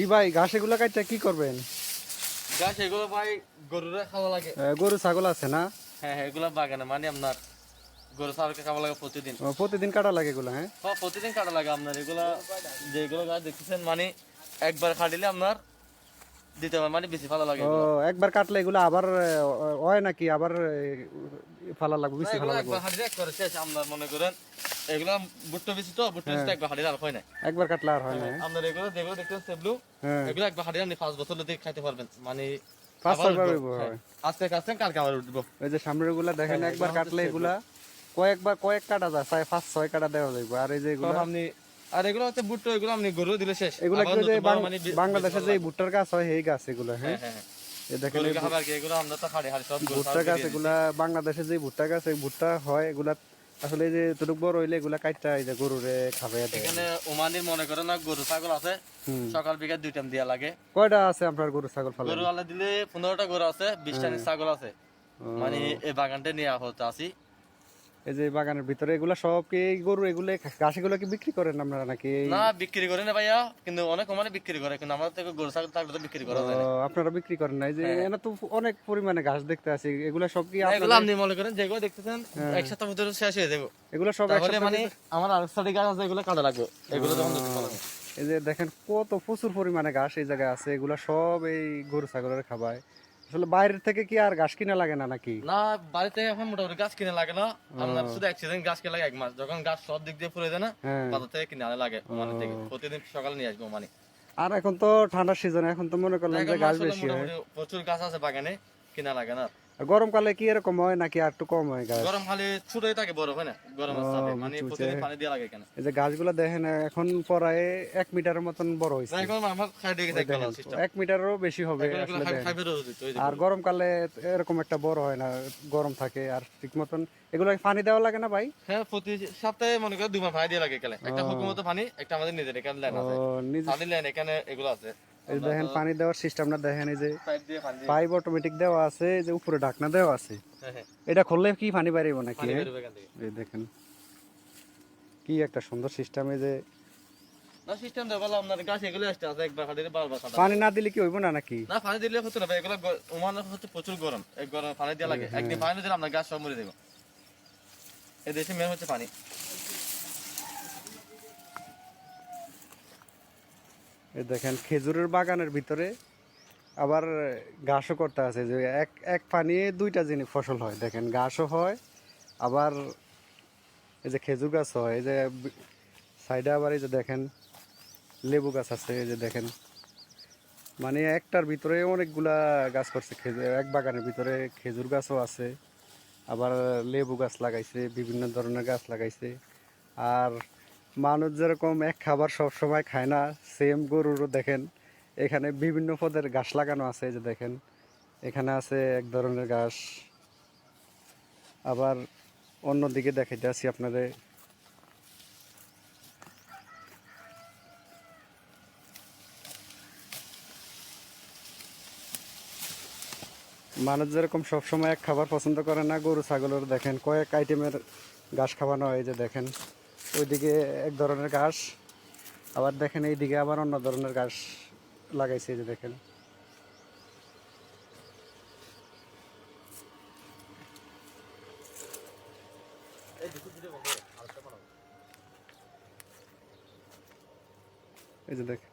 কি ভাই ঘাস এগুলো কাটতে কি করবেন? গাছ এগুলো ভাই গরুরা খাওয়া লাগে। গরু ছাগল আছে না? হ্যাঁ হ্যাঁ এগুলো বাগানে মানে আপনার গরু ছাগলকে খাওয়া লাগে প্রতিদিন। প্রতিদিন কাটা লাগে এগুলা হ্যাঁ? হ্যাঁ প্রতিদিন কাটা লাগে আপনার এগুলা। যেগুলো গাছ দেখতেছেন মানে একবার খাটিলে আপনার দিতে হবে মানে বেশি ভালো লাগে ও একবার কাটলে এগুলা আবার হয় নাকি আবার ফালা লাগবে বেশি ফালা লাগবে? একবার হাঁটিলে একবার শেষ আপনার মনে করেন। এগুলো বুট্টো বেশি তো বুট্টো বেশি একবার হাঁটিলে আর হয় না। একবার কাটলে আর হয় না হ্যাঁ? আপনার এগুলো যেগুলো দেখতেছেন সেবলু? হ্যাঁ। এগুলো একবার হাঁটিলে আপনি পাঁচ বছর ধরে খাইতে পারবেন। মানে পাঁচ ছয়বার। হইবো, হ্যাঁ। হয়। আজকে কাটছেন কালকে আবার উঠবো। ওই যে সামনেরগুলা দেখেন হ্যাঁ, একবার কাটলে এগুলা কয়েকবার কয়েক কাটা যায় পাঁচ ছয় কাটা দেওয়া যাইব। আর এই যে এগুলা আপনি আর এগুলো হচ্ছে বুট্টো এগুলো আপনি গরু দিলে শেষ। এগুলা যে মানে বাংলাদেশে যে ভুট্টার গাছ হয় এই গাছ এগুলা হ্যাঁ? হ্যাঁ হ্যাঁ এই দেখেন গরু এই কি? এগুলো আমরা তো হাড়ি হাড়ি সব ভুট্টা গাছ এগুলা বাংলাদেশে যে ভুট্টা গাছ ভুট্টা হয় এগুলা আসলে যে তুটুক বড় হইলে এগুলা কাটটা এই যে গরুরে খাবে এখানে ওমানির মনে করেন না গরু ছাগল আছে সকাল বিকাল দুই টাইম দিয়া লাগে। কয়টা আছে আপনার গরু ছাগল ফালা? গরু আলা দিলে পনেরোটা গরু আছে বিশটা হ্যাঁ। ছাগল আছে। মানে এই বাগানটা নিয়ে হতে আসি এই যে বাগানের ভিতরে এগুলা সব কি গরু এগুলো ঘাস এগুলো কি বিক্রি করেন আপনারা নাকি? না বিক্রি করে না ভাইয়া কিন্তু অনেক ওমানে বিক্রি করে কিন্তু আমাদের থেকে গরু ছাগল থাকলে তো বিক্রি করা যায় না। আপনারা বিক্রি করেন না? এই যে এনে তো অনেক পরিমাণে ঘাস দেখতে আছি এগুলা সব কি এগুলো আপনি মনে করেন যেগুলো দেখতেছেন হ্যাঁ। এক সপ্তাহ ভিতরে শেষ হয়ে যাবে। এগুলো সব তাহলে মানে আমার আর সাইডে গাছ আছে এগুলো কাটা লাগবে। এগুলো যখন এই যে দেখেন কত প্রচুর পরিমাণে ঘাস এই জায়গায় আছে এগুলা সব এই গরু ছাগলের খাবায়। আসলে বাইরের থেকে কি আর ঘাস কিনা লাগে না নাকি? না বাড়ি থেকে এখন মোটামুটি গাছ কিনে লাগে না। আপনার শুধু এক সিজন গাছ কিনে লাগে এক মাস। যখন গাছ সব দিক দিয়ে ফুলে যায় না হ্যাঁ। বাজার থেকে কিনে লাগে। মানে থেকে প্রতিদিন সকালে নিয়ে আসব মানে। আর এখন তো ঠান্ডার সিজন এখন তো মনে করলাম যে গাছ বেশি হয়। প্রচুর গাছ আছে বাগানে কিনা লাগে না। গরমকালে কি এরকম হয় নাকি আর একটু কম হয় গাছ? গরম খালি ছোটই থাকে বড় হয় না? গরমের ও, চাপে মানে প্রতিদিন পানি দিয়ে লাগে কেন? এই যে গাছগুলো দেখেন এখন প্রায় এক মিটারের মতন বড় হয়েছে। এখন আমার সাইডে গেছে একটা সিস্টেম। এক মিটারেরও বেশি হবে আর গরমকালে এরকম একটা বড় হয় না গরম থাকে আর ঠিক মতন এগুলো পানি দেওয়া লাগে না ভাই? হ্যাঁ প্রতি সপ্তাহে মনে করে দুবার পানি দিয়ে লাগে কেলে একটা হুকুমত পানি একটা আমাদের নিজের এখানে লাইন আছে। পানি লাইন এখানে এগুলো আছে। এই দেখেন পানি দেওয়ার সিস্টেমটা দেখেন এই যে পাইপ অটোমেটিক দেওয়া আছে এই যে উপরে ঢাকনা দেওয়া আছে। হ্যাঁ হ্যাঁ। এটা খুললে কি পানি বাড়িব নাকি হ্যাঁ? এই দেখেন। কি একটা সুন্দর সিস্টেম এই যে। সিস্টেম দেবো আপনার গাছ এগুলো আসতে একবার খাটিলে বারবার খাটা পানি না দিলে কি হইব না নাকি? না পানি দিলে হতো না এগুলো গ- হচ্ছে প্রচুর গরম এক গরম পানি দেওয়া লাগে। একদিন পানি দিলে আপনার গাছ সব মরে দেবো এই দেশে মেন হচ্ছে পানি। এই দেখেন, খেজুরের বাগানের ভিতরে আবার ঘাসও করতে আছে। যে এক এক পানি দুইটা জিনিস ফসল হয়। দেখেন, ঘাসও হয়, আবার এই যে খেজুর গাছ হয়, এই যে সাইডে আবার এই যে দেখেন, লেবু গাছ আছে, এই যে দেখেন। মানে একটার ভিতরে অনেকগুলা গাছ করছে খেজুর, এক বাগানের ভিতরে খেজুর গাছও আছে, আবার লেবু গাছ লাগাইছে, বিভিন্ন ধরনের গাছ লাগাইছে। আর মানুষ যেরকম এক খাবার সব সময় খায় না সেম গরুরও দেখেন, এখানে বিভিন্ন পদের ঘাস লাগানো আছে যে দেখেন, এখানে আছে এক ধরনের ঘাস। আবার অন্যদিকে দেখাইতে আছি আপনাদের। মানুষ যেরকম সবসময় এক খাবার পছন্দ করে না, গরু, ছাগলের দেখেন, কয়েক আইটেমের ঘাস খাওয়ানো হয় যে দেখেন। ওইদিকে এক ধরনের ঘাস, আবার দেখেন এইদিকে আবার অন্য ধরনের ঘাস লাগাইছে যে দেখেন। এই যে দেখেন।